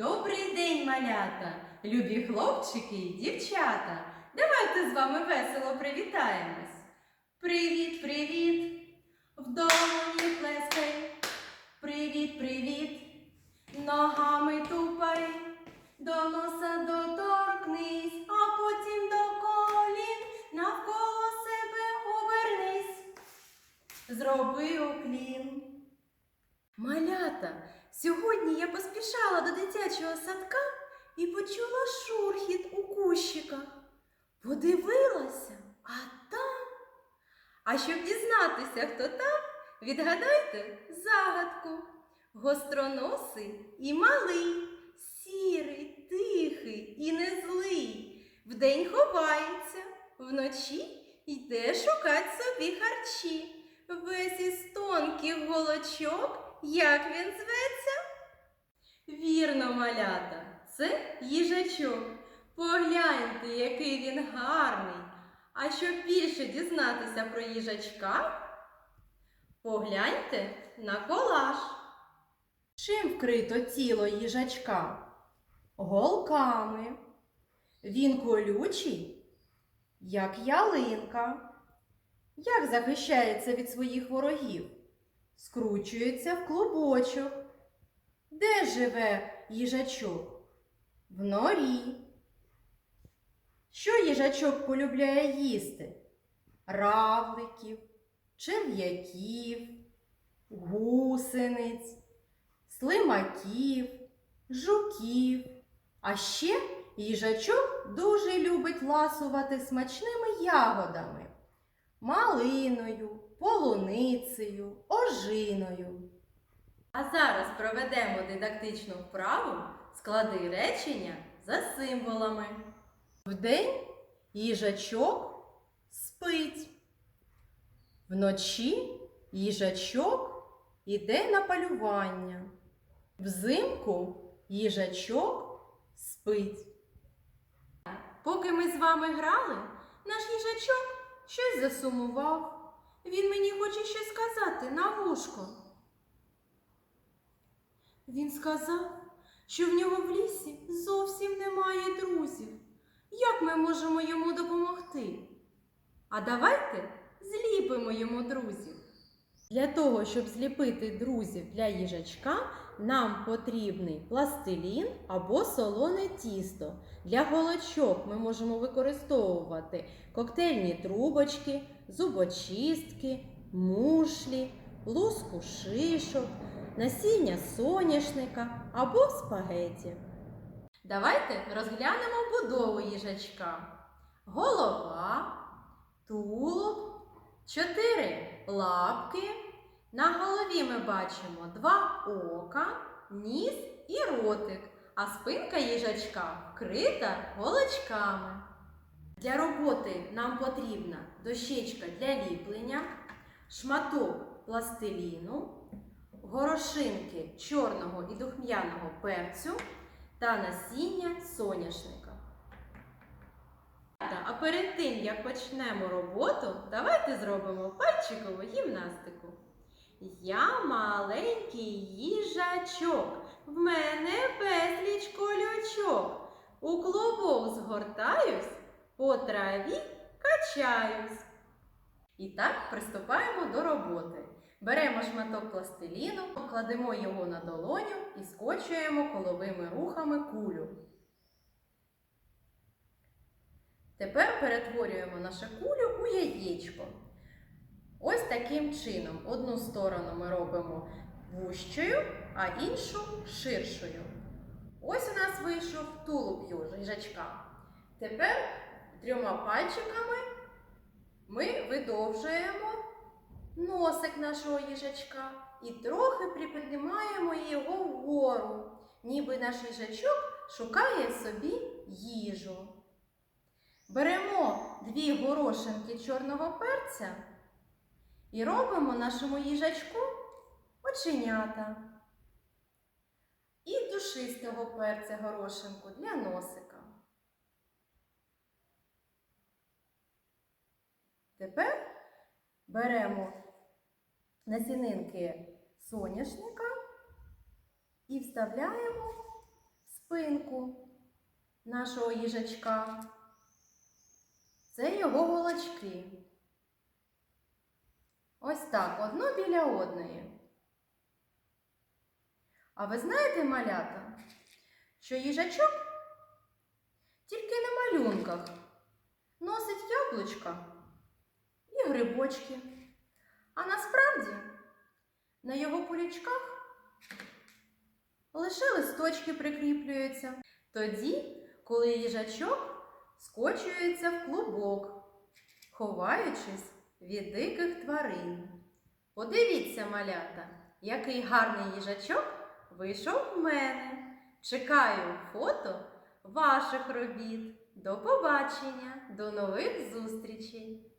Добрий день, малята, любі хлопчики і дівчата. Давайте з вами весело привітаємось. Привіт, привіт, в долоні плескай. Привіт, привіт, ногами тупай, до носа доторкнись, сьогодні я поспішала до дитячого садка і почула шурхіт у кущиках. Подивилася, а там. А щоб дізнатися, хто там, відгадайте загадку. Гостроносий і малий, сірий, тихий і не злий. Вдень ховається, вночі йде шукать собі харчі. Весь із тонких голочок, як він зветься? Вірно, малята, це їжачок. Погляньте, який він гарний. А щоб більше дізнатися про їжачка, погляньте на колаж. Чим вкрито тіло їжачка? Голками. Він колючий, як ялинка. Як захищається від своїх ворогів? Скручується в клубочок. Де живе їжачок? В норі. Що їжачок полюбляє їсти? Равликів, черв'яків, гусениць, слимаків, жуків. А ще їжачок дуже любить ласувати смачними ягодами малиною, полуницею, ожиною. А зараз проведемо дидактичну вправу склади речення за символами. Вдень їжачок спить. Вночі їжачок іде на полювання. Взимку їжачок спить. Поки ми з вами грали, наш їжачок щось засумував. Він мені хоче щось сказати на вушко. Він сказав, що в нього в лісі зовсім немає друзів. Як ми можемо йому допомогти? А давайте зліпимо йому друзів. Для того, щоб зліпити друзів для їжачка, нам потрібний пластилін або солоне тісто. Для голочок ми можемо використовувати коктейльні трубочки, зубочистки, мушлі, луску шишок, насіння соняшника або спагеті. Давайте розглянемо будову їжачка. Голова, тулуб, чотири лапки. На голові ми бачимо два ока, ніс і ротик, а спинка їжачка вкрита голочками. Для роботи нам потрібна дощечка для ліплення, шматок пластиліну, горошинки чорного і духм'яного перцю та насіння соняшника. А перед тим, як почнемо роботу, давайте зробимо пальчикову гімнастику. Я маленький їжачок, в мене безліч колючок. У клубок згортаюсь, по траві качаюсь. І так приступаємо до роботи. Беремо шматок пластиліну, кладемо його на долоню і скочуємо коловими рухами кулю. Тепер перетворюємо нашу кулю у яєчко. Ось таким чином. Одну сторону ми робимо вущою, а іншу ширшою. Ось у нас вийшов тулуб їжачка. Тепер трьома пальчиками ми видовжуємо носик нашого їжачка і трохи припіднімаємо його вгору, ніби наш їжачок шукає собі їжу. Беремо дві горошинки чорного перця і робимо нашому їжачку оченята. І душистого перця горошинку для носика. Тепер беремо насінинки соняшника і вставляємо в спинку нашого їжачка. Це його волочки. Ось так, одну біля одної. А ви знаєте, малята, що їжачок тільки на малюнках носить яблучка грибочки. А насправді на його полічках лише листочки прикріплюються. Тоді, коли їжачок скочується в клубок, ховаючись від диких тварин. Подивіться, малята, який гарний їжачок вийшов в мене. Чекаю фото ваших робіт. До побачення, до нових зустрічей!